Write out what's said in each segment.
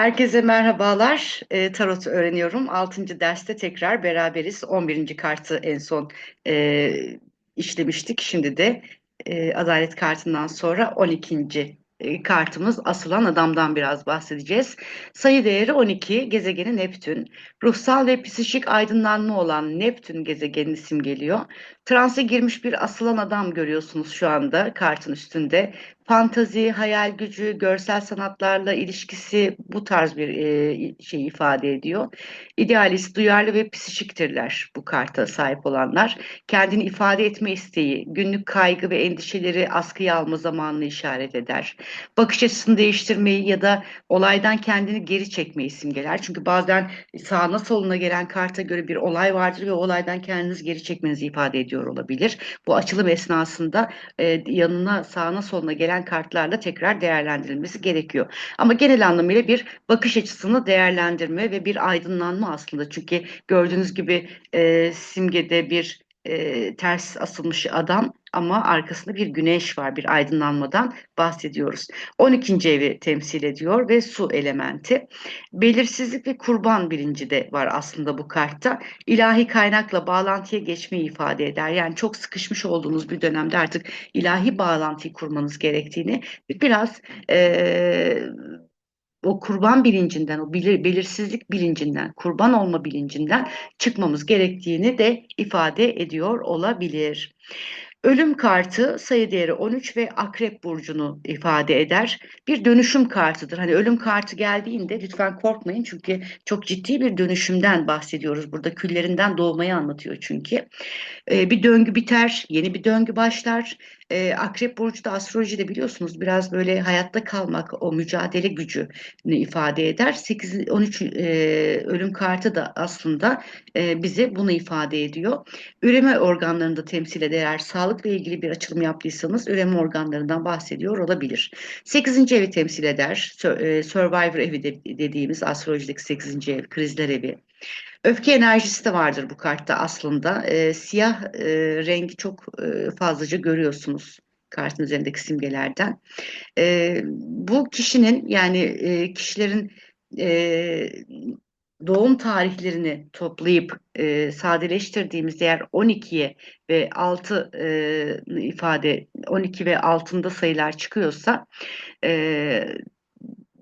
Herkese merhabalar. E, tarot öğreniyorum. 6. derste tekrar beraberiz. 11. kartı en son e, işlemiştik. Şimdi de e, adalet kartından sonra 12. E, kartımız asılan adamdan biraz bahsedeceğiz. Sayı değeri 12, gezegeni Neptün. Ruhsal ve psikik aydınlanma olan Neptün gezegenini simgeliyor. Transa girmiş bir asılan adam görüyorsunuz şu anda kartın üstünde fantazi, hayal gücü, görsel sanatlarla ilişkisi bu tarz bir e, şey ifade ediyor. İdealist, duyarlı ve psikiktirler bu karta sahip olanlar. Kendini ifade etme isteği, günlük kaygı ve endişeleri askıya alma zamanını işaret eder. Bakış açısını değiştirmeyi ya da olaydan kendini geri çekmeyi simgeler. Çünkü bazen sağına soluna gelen karta göre bir olay vardır ve olaydan kendinizi geri çekmenizi ifade ediyor olabilir. Bu açılım esnasında e, yanına sağına soluna gelen kartlarla tekrar değerlendirilmesi gerekiyor. Ama genel anlamıyla bir bakış açısını değerlendirme ve bir aydınlanma aslında. Çünkü gördüğünüz gibi e, simgede bir e, ters asılmış adam ama arkasında bir güneş var, bir aydınlanmadan bahsediyoruz. 12. evi temsil ediyor ve su elementi. Belirsizlik ve kurban bilinci de var aslında bu kartta. İlahi kaynakla bağlantıya geçmeyi ifade eder. Yani çok sıkışmış olduğunuz bir dönemde artık ilahi bağlantıyı kurmanız gerektiğini biraz... E, o kurban bilincinden, o belir, belirsizlik bilincinden, kurban olma bilincinden çıkmamız gerektiğini de ifade ediyor olabilir. Ölüm kartı sayı değeri 13 ve akrep burcunu ifade eder. Bir dönüşüm kartıdır. Hani ölüm kartı geldiğinde lütfen korkmayın çünkü çok ciddi bir dönüşümden bahsediyoruz. Burada küllerinden doğmayı anlatıyor çünkü. Ee, bir döngü biter, yeni bir döngü başlar. Ee, akrep burcu da astrolojide biliyorsunuz biraz böyle hayatta kalmak, o mücadele gücünü ifade eder. 8 13 e, ölüm kartı da aslında e, bize bunu ifade ediyor. Üreme organlarında temsil eder. Sağlıkla ilgili bir açılım yaptıysanız üreme organlarından bahsediyor olabilir. 8. evi temsil eder. E, Survivor evi de, dediğimiz astrolojideki 8. ev, krizler evi. Öfke enerjisi de vardır bu kartta aslında. E, siyah e, rengi çok e, fazlaca görüyorsunuz kartın üzerindeki simgelerden. E, bu kişinin yani e, kişilerin e, doğum tarihlerini toplayıp e, sadeleştirdiğimiz değer 12'ye ve 6 e, ifade 12 ve altında sayılar çıkıyorsa e,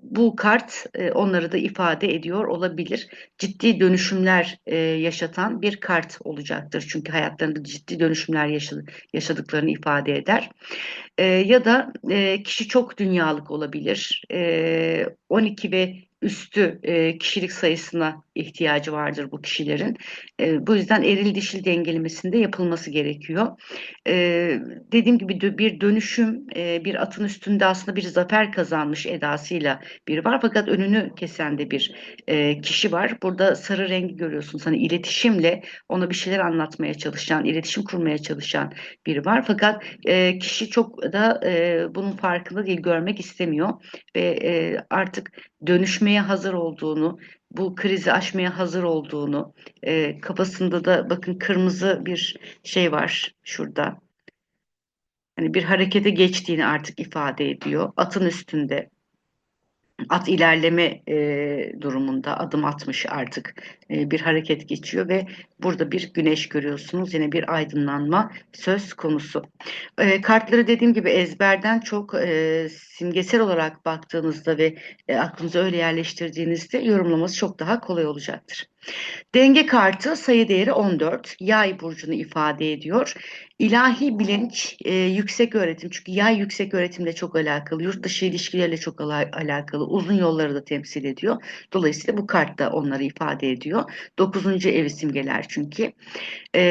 bu kart e, onları da ifade ediyor olabilir. Ciddi dönüşümler e, yaşatan bir kart olacaktır. Çünkü hayatlarında ciddi dönüşümler yaşadı, yaşadıklarını ifade eder. E, ya da e, kişi çok dünyalık olabilir. E, 12 ve üstü e, kişilik sayısına ihtiyacı vardır bu kişilerin. E, bu yüzden eril dişil dengelemesinde yapılması gerekiyor. E, dediğim gibi bir dönüşüm, e, bir atın üstünde aslında bir zafer kazanmış edasıyla biri var. Fakat önünü kesen de bir e, kişi var. Burada sarı rengi görüyorsunuz. Hani iletişimle ona bir şeyler anlatmaya çalışan, iletişim kurmaya çalışan biri var. Fakat e, kişi çok da e, bunun farkında değil, görmek istemiyor ve e, artık dönüşmeye hazır olduğunu, bu krizi aşmaya hazır olduğunu, e, kafasında da bakın kırmızı bir şey var şurada. Hani bir harekete geçtiğini artık ifade ediyor. Atın üstünde at ilerleme e, durumunda adım atmış artık e, bir hareket geçiyor ve burada bir güneş görüyorsunuz yine bir aydınlanma söz konusu. E, kartları dediğim gibi ezberden çok e, simgesel olarak baktığınızda ve e, aklınıza öyle yerleştirdiğinizde yorumlaması çok daha kolay olacaktır. Denge kartı sayı değeri 14. Yay burcunu ifade ediyor. İlahi bilinç, e, yüksek öğretim. Çünkü yay yüksek öğretimle çok alakalı. Yurt dışı ilişkilerle çok ala alakalı. Uzun yolları da temsil ediyor. Dolayısıyla bu kart da onları ifade ediyor. Dokuzuncu evi simgeler çünkü. E,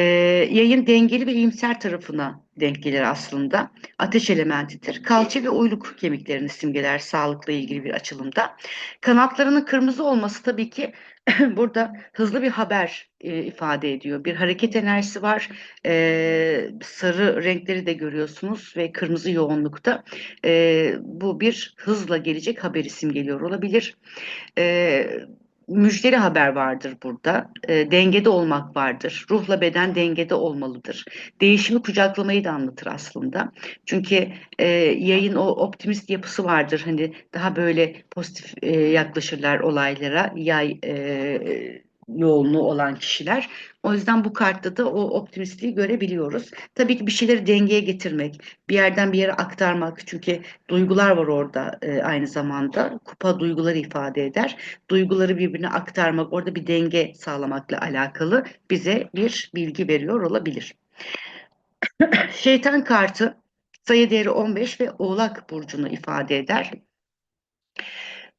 yayın dengeli ve iyimser tarafına denk gelir aslında. Ateş elementidir. Kalça ve uyluk kemiklerini simgeler sağlıkla ilgili bir açılımda. Kanatlarının kırmızı olması tabii ki burada hızlı bir haber e, ifade ediyor. Bir hareket enerjisi var. E, sarı renkleri de görüyorsunuz ve kırmızı yoğunlukta. E, bu bir hızla gelecek haber isim geliyor olabilir. E, müjdeli haber vardır burada. E, dengede olmak vardır. Ruhla beden dengede olmalıdır. Değişimi kucaklamayı da anlatır aslında. Çünkü e, yayın o optimist yapısı vardır. Hani daha böyle pozitif e, yaklaşırlar olaylara. Yay e, yoğunluğu olan kişiler. O yüzden bu kartta da o optimistliği görebiliyoruz. Tabii ki bir şeyleri dengeye getirmek, bir yerden bir yere aktarmak. Çünkü duygular var orada e, aynı zamanda. Kupa duyguları ifade eder. Duyguları birbirine aktarmak, orada bir denge sağlamakla alakalı bize bir bilgi veriyor olabilir. Şeytan kartı sayı değeri 15 ve Oğlak burcunu ifade eder.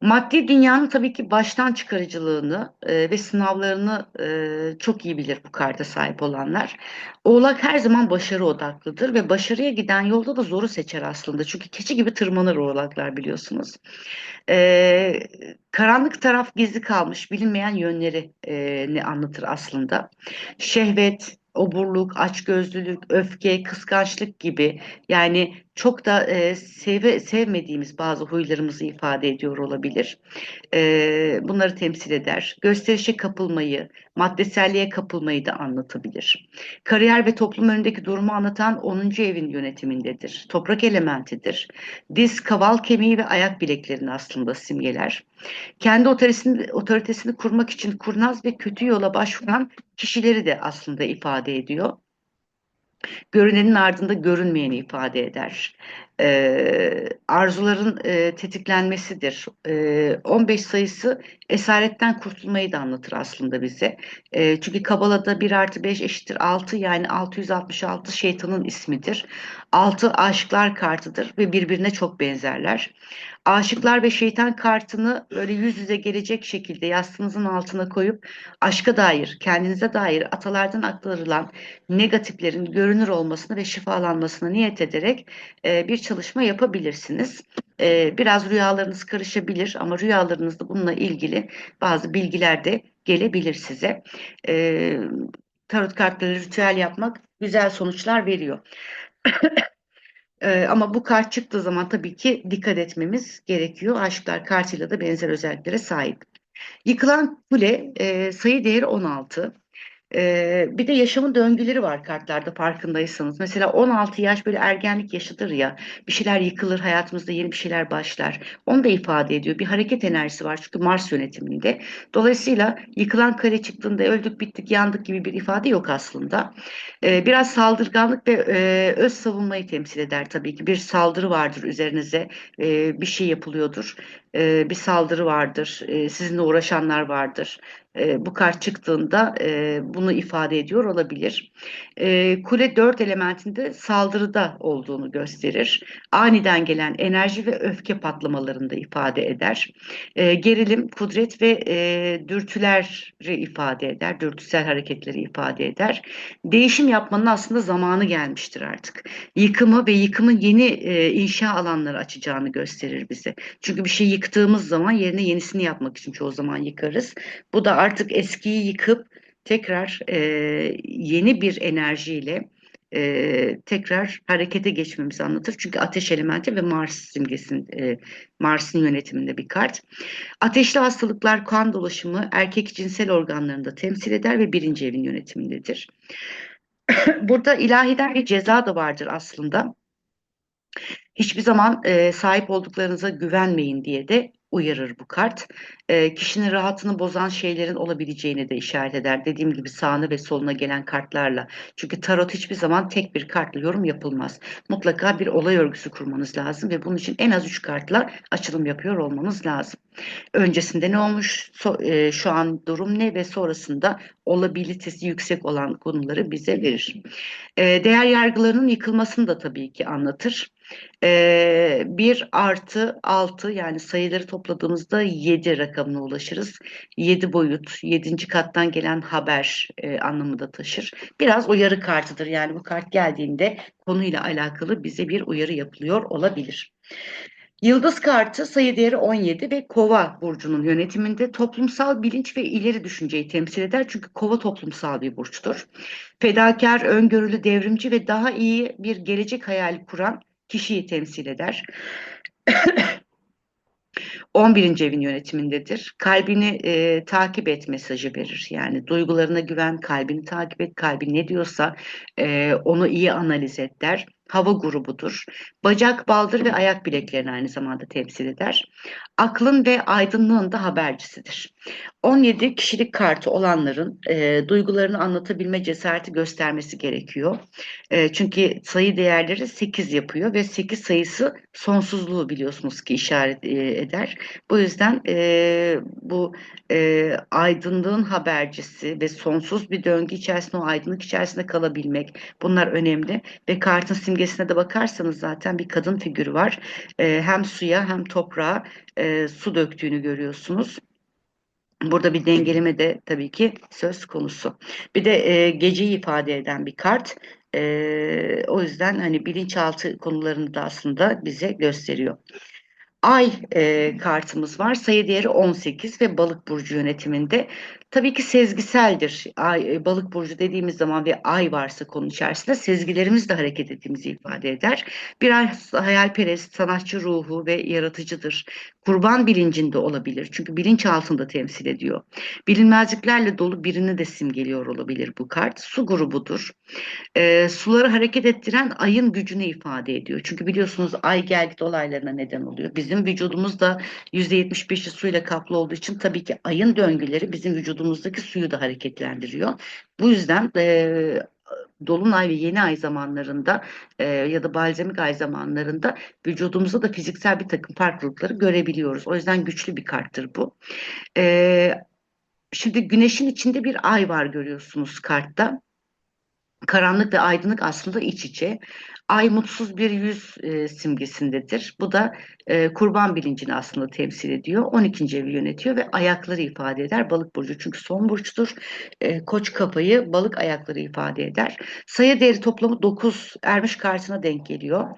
Maddi dünyanın tabii ki baştan çıkarıcılığını e, ve sınavlarını e, çok iyi bilir bu karta sahip olanlar. Oğlak her zaman başarı odaklıdır ve başarıya giden yolda da zoru seçer aslında. Çünkü keçi gibi tırmanır oğlaklar biliyorsunuz. E, karanlık taraf gizli kalmış, bilinmeyen yönleri e, ne anlatır aslında. Şehvet, oburluk, açgözlülük, öfke, kıskançlık gibi yani çok da e, seve, sevmediğimiz bazı huylarımızı ifade ediyor olabilir. E, bunları temsil eder. Gösterişe kapılmayı, maddeselliğe kapılmayı da anlatabilir. Kariyer ve toplum önündeki durumu anlatan 10. evin yönetimindedir. Toprak elementidir. Diz, kaval kemiği ve ayak bileklerini aslında simgeler. Kendi otoritesini, otoritesini kurmak için kurnaz ve kötü yola başvuran kişileri de aslında ifade ediyor. Görünenin ardında görünmeyeni ifade eder. Ee, arzuların e, tetiklenmesidir. Ee, 15 sayısı esaretten kurtulmayı da anlatır aslında bize. Ee, çünkü Kabala'da 1 artı 5 eşittir 6 yani 666 şeytanın ismidir. 6 aşıklar kartıdır ve birbirine çok benzerler. Aşıklar ve şeytan kartını böyle yüz yüze gelecek şekilde yastığınızın altına koyup aşka dair, kendinize dair atalardan aktarılan negatiflerin görünür olmasını ve şifalanmasını niyet ederek e, bir çalışma yapabilirsiniz. E, biraz rüyalarınız karışabilir ama rüyalarınızda bununla ilgili bazı bilgiler de gelebilir size. E, tarot kartları ritüel yapmak güzel sonuçlar veriyor. Ee, ama bu kart çıktığı zaman tabii ki dikkat etmemiz gerekiyor. Aşıklar kartıyla da benzer özelliklere sahip. Yıkılan kule e, sayı değeri 16. Ee, bir de yaşamın döngüleri var kartlarda farkındaysanız. Mesela 16 yaş böyle ergenlik yaşıdır ya. Bir şeyler yıkılır, hayatımızda yeni bir şeyler başlar. Onu da ifade ediyor. Bir hareket enerjisi var çünkü Mars yönetiminde. Dolayısıyla yıkılan kare çıktığında öldük, bittik, yandık gibi bir ifade yok aslında. Ee, biraz saldırganlık ve e, öz savunmayı temsil eder tabii ki. Bir saldırı vardır üzerinize, e, bir şey yapılıyordur. E, bir saldırı vardır, e, sizinle uğraşanlar vardır e, bu kart çıktığında e, bunu ifade ediyor olabilir. E, kule dört elementinde saldırıda olduğunu gösterir. Aniden gelen enerji ve öfke patlamalarında ifade eder. E, gerilim, kudret ve e, dürtüleri ifade eder. Dürtüsel hareketleri ifade eder. Değişim yapmanın aslında zamanı gelmiştir artık. Yıkımı ve yıkımın yeni e, inşa alanları açacağını gösterir bize. Çünkü bir şey yıktığımız zaman yerine yenisini yapmak için çoğu zaman yıkarız. Bu da artık eskiyi yıkıp tekrar e, yeni bir enerjiyle e, tekrar harekete geçmemizi anlatır. Çünkü ateş elementi ve Mars simgesin, e, Mars'ın yönetiminde bir kart. Ateşli hastalıklar, kan dolaşımı erkek cinsel organlarında temsil eder ve birinci evin yönetimindedir. Burada ilahiden bir ceza da vardır aslında. Hiçbir zaman e, sahip olduklarınıza güvenmeyin diye de uyarır bu kart. E, kişinin rahatını bozan şeylerin olabileceğini de işaret eder. Dediğim gibi sağına ve soluna gelen kartlarla. Çünkü tarot hiçbir zaman tek bir kartla yorum yapılmaz. Mutlaka bir olay örgüsü kurmanız lazım ve bunun için en az üç kartla açılım yapıyor olmanız lazım. Öncesinde ne olmuş, so, e, şu an durum ne ve sonrasında olabilitesi yüksek olan konuları bize verir. E, değer yargılarının yıkılmasını da tabii ki anlatır. E, 1 artı 6 yani sayıları topladığımızda 7 rakamına ulaşırız. 7 boyut, 7. kattan gelen haber e, anlamı da taşır. Biraz uyarı kartıdır yani bu kart geldiğinde konuyla alakalı bize bir uyarı yapılıyor olabilir. Yıldız kartı sayı değeri 17 ve Kova burcunun yönetiminde toplumsal bilinç ve ileri düşünceyi temsil eder. Çünkü Kova toplumsal bir burçtur. Fedakar, öngörülü, devrimci ve daha iyi bir gelecek hayali kuran kişiyi temsil eder. 11. evin yönetimindedir. Kalbini e, takip et mesajı verir. Yani duygularına güven, kalbini takip et, kalbin ne diyorsa e, onu iyi analiz et der. Hava grubudur. Bacak, baldır ve ayak bileklerini aynı zamanda temsil eder. Aklın ve aydınlığın da habercisidir. 17 kişilik kartı olanların e, duygularını anlatabilme cesareti göstermesi gerekiyor. E, çünkü sayı değerleri 8 yapıyor ve 8 sayısı sonsuzluğu biliyorsunuz ki işaret e, eder. Bu yüzden e, bu e, aydınlığın habercisi ve sonsuz bir döngü içerisinde o aydınlık içerisinde kalabilmek bunlar önemli ve kartın simgesine de bakarsanız zaten bir kadın figürü var. E, hem suya hem toprağa e, su döktüğünü görüyorsunuz. Burada bir dengeleme de tabii ki söz konusu. Bir de e, geceyi ifade eden bir kart. E, o yüzden hani bilinçaltı konularını da aslında bize gösteriyor. Ay e, kartımız var. Sayı değeri 18 ve balık burcu yönetiminde. Tabii ki sezgiseldir. Ay, e, balık burcu dediğimiz zaman ve ay varsa konu içerisinde sezgilerimiz de hareket ettiğimizi ifade eder. Biraz hayalperest, sanatçı ruhu ve yaratıcıdır. Kurban bilincinde olabilir. Çünkü bilinç altında temsil ediyor. Bilinmezliklerle dolu birini de simgeliyor olabilir bu kart. Su grubudur. E, suları hareket ettiren ayın gücünü ifade ediyor. Çünkü biliyorsunuz ay gelgit olaylarına neden oluyor. Bizim vücudumuz da %75'i suyla kaplı olduğu için tabii ki ayın döngüleri bizim vücudumuzdaki suyu da hareketlendiriyor. Bu yüzden e, dolunay ve yeni ay zamanlarında e, ya da balzamik ay zamanlarında vücudumuzda da fiziksel bir takım farklılıkları görebiliyoruz. O yüzden güçlü bir karttır bu. E, şimdi güneşin içinde bir ay var görüyorsunuz kartta. Karanlık ve aydınlık aslında iç içe. Ay mutsuz bir yüz e, simgesindedir. Bu da e, kurban bilincini aslında temsil ediyor. 12. evi yönetiyor ve ayakları ifade eder. Balık burcu çünkü son burçtur. E, koç kafayı balık ayakları ifade eder. Sayı değeri toplamı 9 ermiş kartına denk geliyor.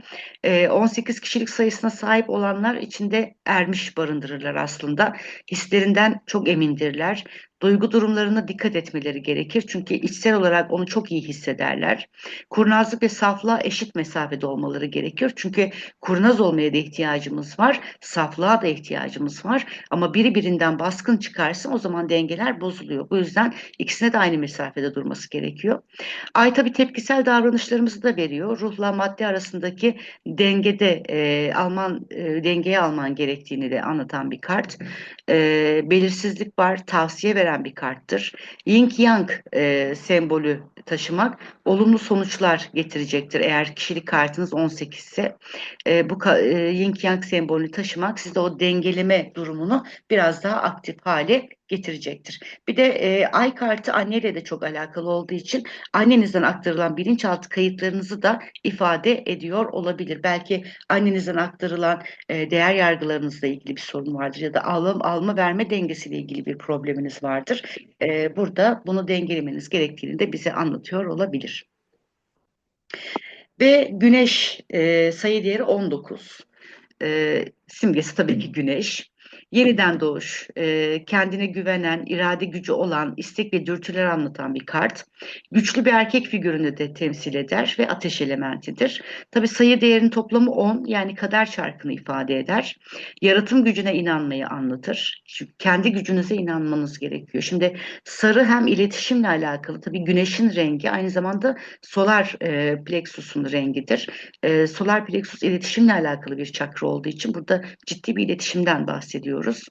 E, 18 kişilik sayısına sahip olanlar içinde ermiş barındırırlar aslında. Hislerinden çok emindirler duygu durumlarına dikkat etmeleri gerekir. Çünkü içsel olarak onu çok iyi hissederler. Kurnazlık ve saflığa eşit mesafede olmaları gerekiyor. Çünkü kurnaz olmaya da ihtiyacımız var. Saflığa da ihtiyacımız var. Ama biri birinden baskın çıkarsa o zaman dengeler bozuluyor. Bu yüzden ikisine de aynı mesafede durması gerekiyor. Ay tabi tepkisel davranışlarımızı da veriyor. Ruhla madde arasındaki dengede e, alman e, dengeye alman gerektiğini de anlatan bir kart. E, belirsizlik var, tavsiye veren bir karttır. Yin Yang e, sembolü taşımak olumlu sonuçlar getirecektir. Eğer kişilik kartınız 18 ise e, bu e, Yin Yang sembolünü taşımak sizde o dengeleme durumunu biraz daha aktif hale getirecektir. Bir de e, ay kartı anneyle de çok alakalı olduğu için annenizden aktarılan bilinçaltı kayıtlarınızı da ifade ediyor olabilir. Belki annenizden aktarılan e, değer yargılarınızla ilgili bir sorun vardır ya da alım alma verme dengesiyle ilgili bir probleminiz vardır. E, burada bunu dengelemeniz gerektiğini de bize anlatıyor olabilir. Ve güneş e, sayı değeri 19. E, simgesi tabii ki güneş yeniden doğuş, e, kendine güvenen, irade gücü olan, istek ve dürtüler anlatan bir kart. Güçlü bir erkek figürünü de temsil eder ve ateş elementidir. Tabi sayı değerinin toplamı 10 yani kader çarkını ifade eder. Yaratım gücüne inanmayı anlatır. Çünkü kendi gücünüze inanmanız gerekiyor. Şimdi sarı hem iletişimle alakalı tabi güneşin rengi aynı zamanda solar e, plexusun rengidir. E, solar plexus iletişimle alakalı bir çakra olduğu için burada ciddi bir iletişimden bahsediyoruz bahsediyoruz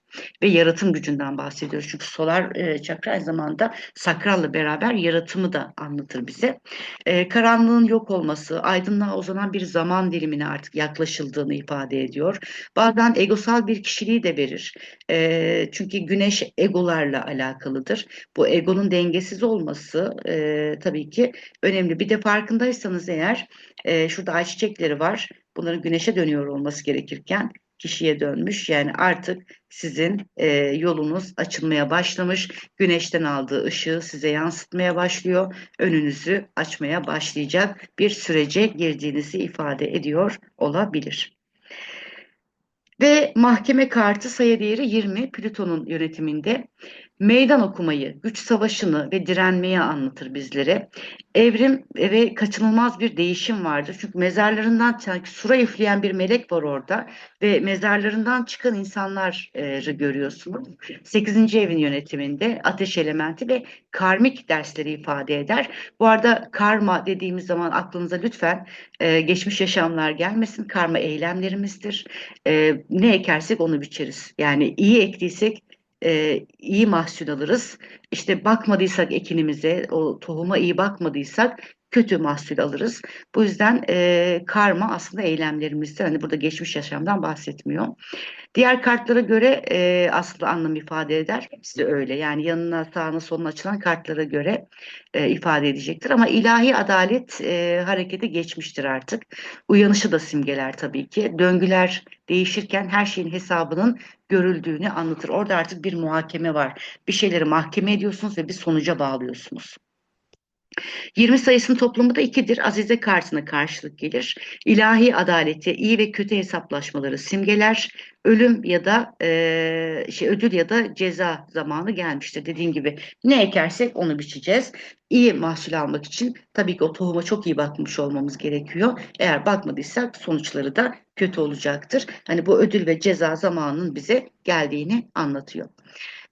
ve yaratım gücünden bahsediyoruz. Çünkü solar e, çakra aynı zamanda sakralla beraber yaratımı da anlatır bize. E, karanlığın yok olması, aydınlığa uzanan bir zaman dilimine artık yaklaşıldığını ifade ediyor. Bazen egosal bir kişiliği de verir. E, çünkü güneş egolarla alakalıdır. Bu egonun dengesiz olması e, tabii ki önemli. Bir de farkındaysanız eğer e, şurada ayçiçekleri var. Bunların güneşe dönüyor olması gerekirken kişiye dönmüş. Yani artık sizin e, yolunuz açılmaya başlamış. Güneşten aldığı ışığı size yansıtmaya başlıyor. Önünüzü açmaya başlayacak bir sürece girdiğinizi ifade ediyor olabilir. Ve mahkeme kartı sayı değeri 20 Plüton'un yönetiminde. Meydan okumayı, güç savaşını ve direnmeyi anlatır bizlere. Evrim ve kaçınılmaz bir değişim vardır. Çünkü mezarlarından sanki sura üfleyen bir melek var orada ve mezarlarından çıkan insanları görüyorsunuz. Sekizinci evin yönetiminde ateş elementi ve karmik dersleri ifade eder. Bu arada karma dediğimiz zaman aklınıza lütfen e, geçmiş yaşamlar gelmesin. Karma eylemlerimizdir. E, ne ekersek onu biçeriz. Yani iyi ektiysek e, iyi mahsul alırız. İşte bakmadıysak ekinimize, o tohuma iyi bakmadıysak kötü mahsul alırız. Bu yüzden e, karma aslında eylemlerimizde. Hani burada geçmiş yaşamdan bahsetmiyor. Diğer kartlara göre e, aslında anlam ifade eder. Hepsi öyle. Yani yanına sağına soluna açılan kartlara göre e, ifade edecektir. Ama ilahi adalet e, harekete geçmiştir artık. Uyanışı da simgeler tabii ki. Döngüler değişirken her şeyin hesabının görüldüğünü anlatır. Orada artık bir muhakeme var. Bir şeyleri mahkeme ediyorsunuz ve bir sonuca bağlıyorsunuz. 20 sayısının toplamı da 2'dir. Azize kartına karşılık gelir. İlahi adaleti, iyi ve kötü hesaplaşmaları simgeler. Ölüm ya da e, şey ödül ya da ceza zamanı gelmiştir. Dediğim gibi ne ekersek onu biçeceğiz. İyi mahsul almak için tabii ki o tohuma çok iyi bakmış olmamız gerekiyor. Eğer bakmadıysak sonuçları da kötü olacaktır. Hani bu ödül ve ceza zamanının bize geldiğini anlatıyor.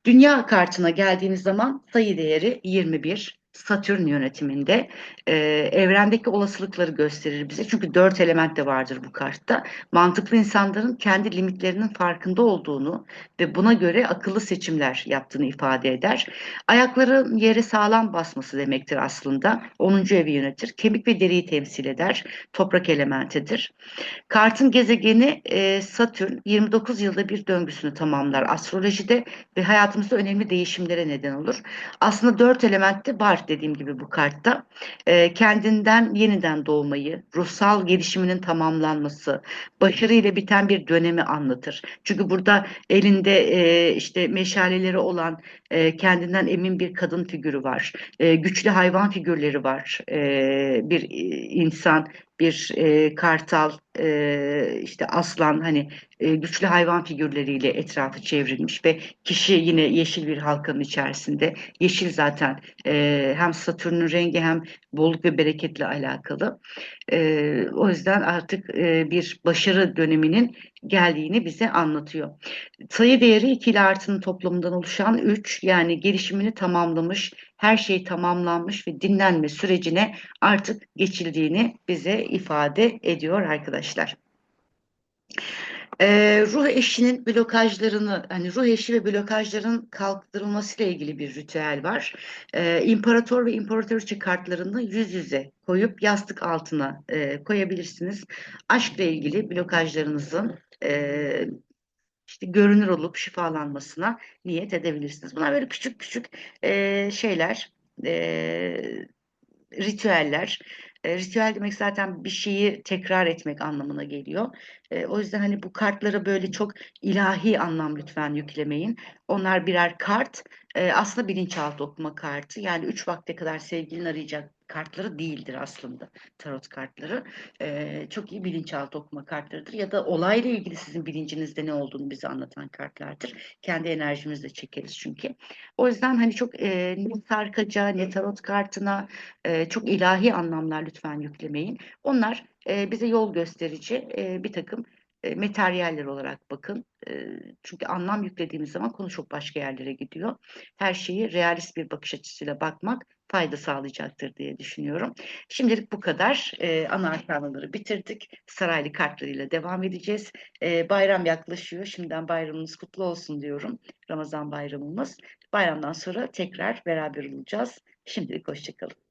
Dünya kartına geldiğimiz zaman sayı değeri 21. Satürn yönetiminde e, evrendeki olasılıkları gösterir bize. Çünkü dört element de vardır bu kartta. Mantıklı insanların kendi limitlerinin farkında olduğunu ve buna göre akıllı seçimler yaptığını ifade eder. Ayakların yere sağlam basması demektir aslında. 10. evi yönetir. Kemik ve deriyi temsil eder. Toprak elementidir. Kartın gezegeni e, Satürn 29 yılda bir döngüsünü tamamlar astrolojide ve hayatımızda önemli değişimlere neden olur. Aslında dört element de var dediğim gibi bu kartta. E, kendinden yeniden doğmayı, ruhsal gelişiminin tamamlanması, başarıyla biten bir dönemi anlatır. Çünkü burada elinde e, işte meşaleleri olan e, kendinden emin bir kadın figürü var. E, güçlü hayvan figürleri var. E, bir insan, bir e, kartal, e, işte aslan hani e, güçlü hayvan figürleriyle etrafı çevrilmiş ve kişi yine yeşil bir halkanın içerisinde. Yeşil zaten e, hem Satürn'ün rengi hem bolluk ve bereketle alakalı. E, o yüzden artık e, bir başarı döneminin geldiğini bize anlatıyor. Sayı değeri 2 ile artının toplamından oluşan 3 yani gelişimini tamamlamış, her şey tamamlanmış ve dinlenme sürecine artık geçildiğini bize ifade ediyor arkadaşlar. Ee, ruh eşinin blokajlarını, hani ruh eşi ve blokajların kalktırılması ile ilgili bir ritüel var. Ee, İmparator ve İmparatoriçe kartlarını yüz yüze koyup yastık altına e, koyabilirsiniz. Aşkla ilgili blokajlarınızın e, işte görünür olup şifalanmasına niyet edebilirsiniz. Bunlar böyle küçük küçük e, şeyler, e, ritüeller. E, ritüel demek zaten bir şeyi tekrar etmek anlamına geliyor. E, o yüzden hani bu kartlara böyle çok ilahi anlam lütfen yüklemeyin. Onlar birer kart. E, aslında bilinçaltı okuma kartı. Yani üç vakte kadar sevgilini arayacak kartları değildir aslında tarot kartları. E, çok iyi bilinçaltı okuma kartlarıdır. Ya da olayla ilgili sizin bilincinizde ne olduğunu bize anlatan kartlardır. Kendi enerjimizle çekeriz çünkü. O yüzden hani çok e, ne sarkaca ne tarot kartına e, çok ilahi anlamlar lütfen yüklemeyin. Onlar e, bize yol gösterici e, bir takım e, materyaller olarak bakın. E, çünkü anlam yüklediğimiz zaman konu çok başka yerlere gidiyor. Her şeyi realist bir bakış açısıyla bakmak fayda sağlayacaktır diye düşünüyorum. Şimdilik bu kadar. E, ana arkanları bitirdik. Saraylı kartlarıyla devam edeceğiz. E, bayram yaklaşıyor. Şimdiden bayramınız kutlu olsun diyorum. Ramazan bayramımız. Bayramdan sonra tekrar beraber olacağız. Şimdilik hoşçakalın.